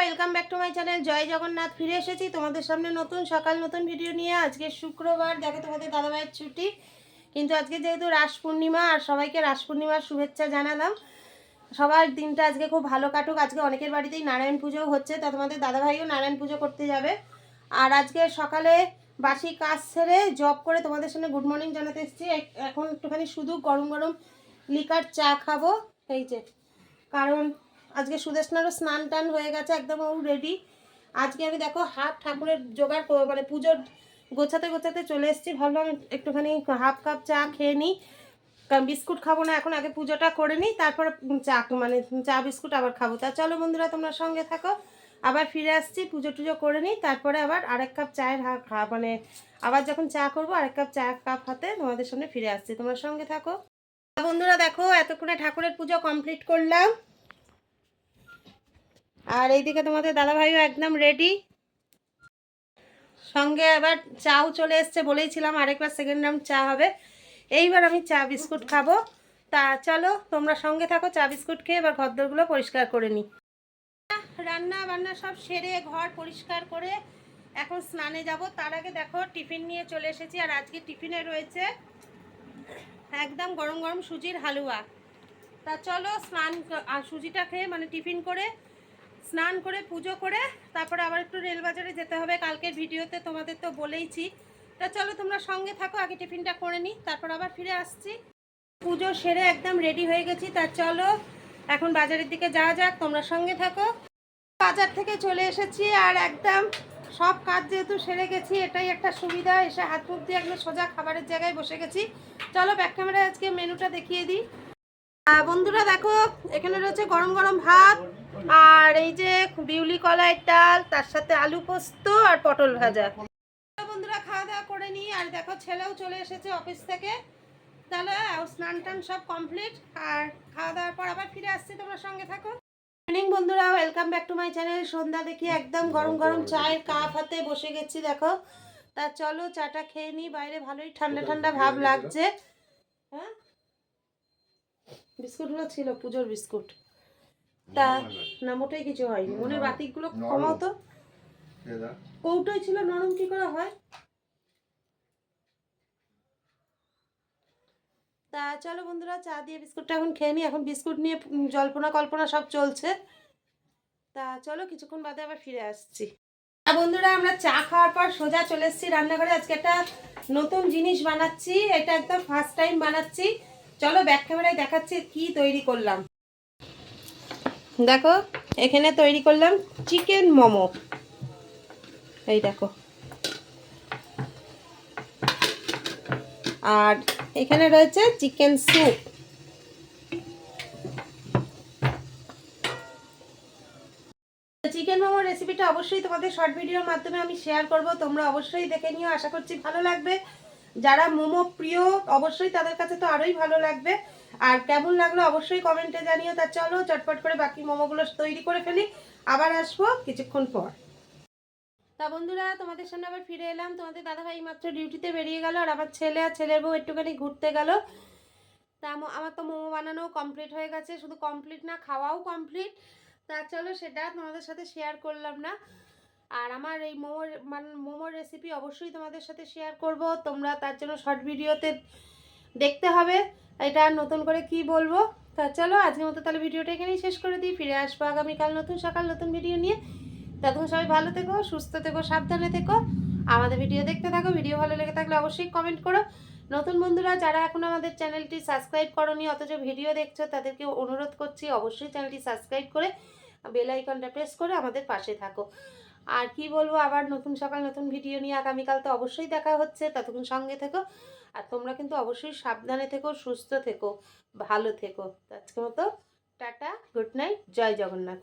Welcome back to my channel জয় জগন্নাথ, ফিরে এসেছি তোমাদের সামনে নতুন সকাল, নতুন ভিডিও নিয়ে। আজকে শুক্রবার, দেখো তোমাদের দাদাভাইয়ের ছুটি। কিন্তু আজকে যেহেতু রাস পূর্ণিমা, আর সবাইকে রাস পূর্ণিমার শুভেচ্ছা জানালাম। সবার দিনটা আজকে খুব ভালো কাটুক। আজকে অনেকের বাড়িতেই নারায়ণ পুজো হচ্ছে, তা তোমাদের দাদাভাইও নারায়ণ পুজো করতে যাবে। আর আজকে সকালে বাসি কাজ সেরে জব করে তোমাদের সামনে গুড মর্নিং জানাতে এসেছি। এখন একটুখানি শুধু গরম গরম লিকার চা খাব, এই যে। কারণ আজকে সুদেশনারও স্নান টান হয়ে গেছে, একদম ও রেডি আজকে আমি দেখো হাফ ঠাকুরের জোগাড় মানে পুজোর গোছাতে গোছাতে চলে এসেছি, ভাবলাম একটুখানি হাফ কাপ চা খেয়ে নিই। কারণ বিস্কুট খাব না, এখন আগে পুজোটা করে নিই, তারপর চা মানে চা, বিস্কুট আবার খাব। তা চলো বন্ধুরা, তোমরা সঙ্গে থাকো। আবার ফিরে আসছি, পুজো টুজো করে নিই, তারপরে আবার আরেক কাপ চায়ের হা- মানে আবার যখন চা করব, আরেক কাপ চা কাপ হাতে তোমাদের সামনে ফিরে আসছি। তোমরা সঙ্গে থাকো। বন্ধুরা, দেখো, এতক্ষণে ঠাকুরের পুজো কমপ্লিট করলাম। আর এইদিকে তোমাদের দাদাভাইও একদম রেডি সঙ্গে আবার চাও চলে এসছে বলেইছিলাম আরেকবার সেকেন্ড রাউন্ড চা হবে। এইবার আমি চা বিস্কুট খাব। তা চলো, তোমরা সঙ্গে থাকো, চা বিস্কুট খেয়ে এবার ঘরদোরগুলো পরিষ্কার করে নিই। রান্না বান্না সব সেরে, ঘর পরিষ্কার করে এখন স্নানে যাব। তার আগে দেখো, টিফিন নিয়ে চলে এসেছি আর আজকে টিফিনে রয়েছে একদম গরম গরম সুজির হালুয়া। তা চলো স্নান সুজিটা খেয়ে মানে টিফিন করে স্নান করে, পুজো করে, তারপরে আবার একটু রেলবাজারে যেতে হবে। কালকের ভিডিওতে তোমাদের তো বলেইছি। তা চলো তোমরা সঙ্গে থাকো, আগে টিফিনটা করে নিই তারপর আবার ফিরে আসছি। পুজো সেরে একদম রেডি হয়ে গেছি, তা চলো এখন বাজারের দিকে যাওয়া যাক, তোমরা সঙ্গে থাকো। বাজার থেকে চলে এসেছি আর একদম সব কাজ যেহেতু সেরে গেছি, এটাই একটা সুবিধা, এসে হাত মুখ দিয়ে একদম সোজা খাবারের জায়গায় বসে গেছি। চলো ব্যাক ক্যামেরায় আজকে মেনুটা দেখিয়ে দিই। বন্ধুরা দেখো, এখানে রয়েছে গরম গরম ভাত আর এই যে বিউলি কলাইয়ের ডাল, তার সাথে আলু পোস্ত আর পটল ভাজা। বন্ধুরা, খাওয়া দাওয়া করে নিই। আর দেখো, ছেলেও চলে এসেছে অফিস থেকে। তাহলে স্নান টান সব কমপ্লিট। আর খাওয়া দাওয়ার পর আবার ফিরে আসছি, তোমরা সঙ্গে থাকো। মর্নিং বন্ধুরা welcome back to my channel সন্ধ্যা দেখি একদম গরম গরম চায়ের কাপ হাতে বসে গেছি, দেখো। তা চলো, চাটা খেয়ে নিই। বাইরে ভালোই ঠান্ডা ঠান্ডা ভাব লাগছে। হ্যাঁ? বিস্কুটগুলো ছিল, পুজোর বিস্কুট। তা না। মোটেই কিছু হয়নি। মনে বাতিকগুলো কমাও তো। কৌটোই ছিল নরম কি করে হয়? তা চলো বন্ধুরা চা দিয়ে বিস্কুটটা এখন খেয়ে নিই। এখন বিস্কুট নিয়ে জল্পনা কল্পনা সব চলছে। তা চলো কিছুক্ষণ বাদে আবার ফিরে আসছি। বন্ধুরা আমরা চা খাওয়ার পর সোজা চলে এসেছি রান্নাঘরে। আজকে একটা নতুন জিনিস বানাচ্ছি। এটা একদম ফার্স্ট টাইম বানাচ্ছি। চলো ব্যাক ক্যামেরায় দেখাচ্ছি কি তৈরি করলাম। দেখো, এখানে তৈরি করলাম চিকেন মোমো। এই দেখো। আর এখানে রয়েছে চিকেন স্যুপ। চিকেন মোমোর রেসিপিটা অবশ্যই তোমাদের শর্ট ভিডিওর মাধ্যমে আমি শেয়ার করব। তোমরা অবশ্যই দেখে নিও। আশা করছি ভালো লাগবে। যারা মোমো প্রিয়, অবশ্যই তাদের কাছে তো আরোই ভালো লাগবে। আর কেমন লাগল অবশ্যই কমেন্টে জানিও। তা চলো, চটপট করে বাকি মোমোগুলো তৈরি করে ফেলি। আবার আসব কিছুক্ষণ পর। তা বন্ধুরা, তোমাদের সামনে আবার ফিরে এলাম। তোমাদের দাদাভাই মাত্র ডিউটিতে বেরিয়ে গেল, আর আমার ছেলে আর ছেলের বউ একটুখানি ঘুরতে গেল। তা আমার তো মোমো বানানো কমপ্লিট হয়ে গেছে। শুধু কমপ্লিট না, খাওয়াও কমপ্লিট তা চলো, সেটা তোমাদের সাথে শেয়ার করলাম না। আর আমার এই মোমোর মানে মোমোর রেসিপি অবশ্যই তোমাদের সাথে শেয়ার করব। তোমরা তার জন্য শর্ট ভিডিওতে দেখতে হবে। এটা নতুন করে কি বলব? তা চলো, আজকের মতো তাহলে ভিডিওটা এখানেই শেষ করে দিই। ফিরে আসব আগামীকাল নতুন সকাল, নতুন ভিডিও নিয়ে। ততক্ষণ সবাই ভালো থেকো, সুস্থ থেকো, সাবধানে থেকো। আমাদের ভিডিও দেখতে থাকো ভিডিও ভালো লেগে থাকলে অবশ্যই কমেন্ট করো। নতুন বন্ধুরা, যারা এখন আমাদের চ্যানেলটি সাবস্ক্রাইব করনি, অথচ ভিডিও দেখছ, তাদেরকে অনুরোধ করছি অবশ্যই চ্যানেলটি সাবস্ক্রাইব করে বেল আইকনটা প্রেস করে আমাদের পাশে থাকো। আর কি বলব, আবার নতুন সকাল, নতুন ভিডিও নিয়ে আগামীকাল তো অবশ্যই দেখা হচ্ছে, ততক্ষণ সঙ্গে থেকো। আর তোমরা কিন্তু অবশ্যই সাবধানে থেকো, সুস্থ থেকো, ভালো থেকো। আজকে মতো টাটা, গুড নাইট, জয় জগন্নাথ।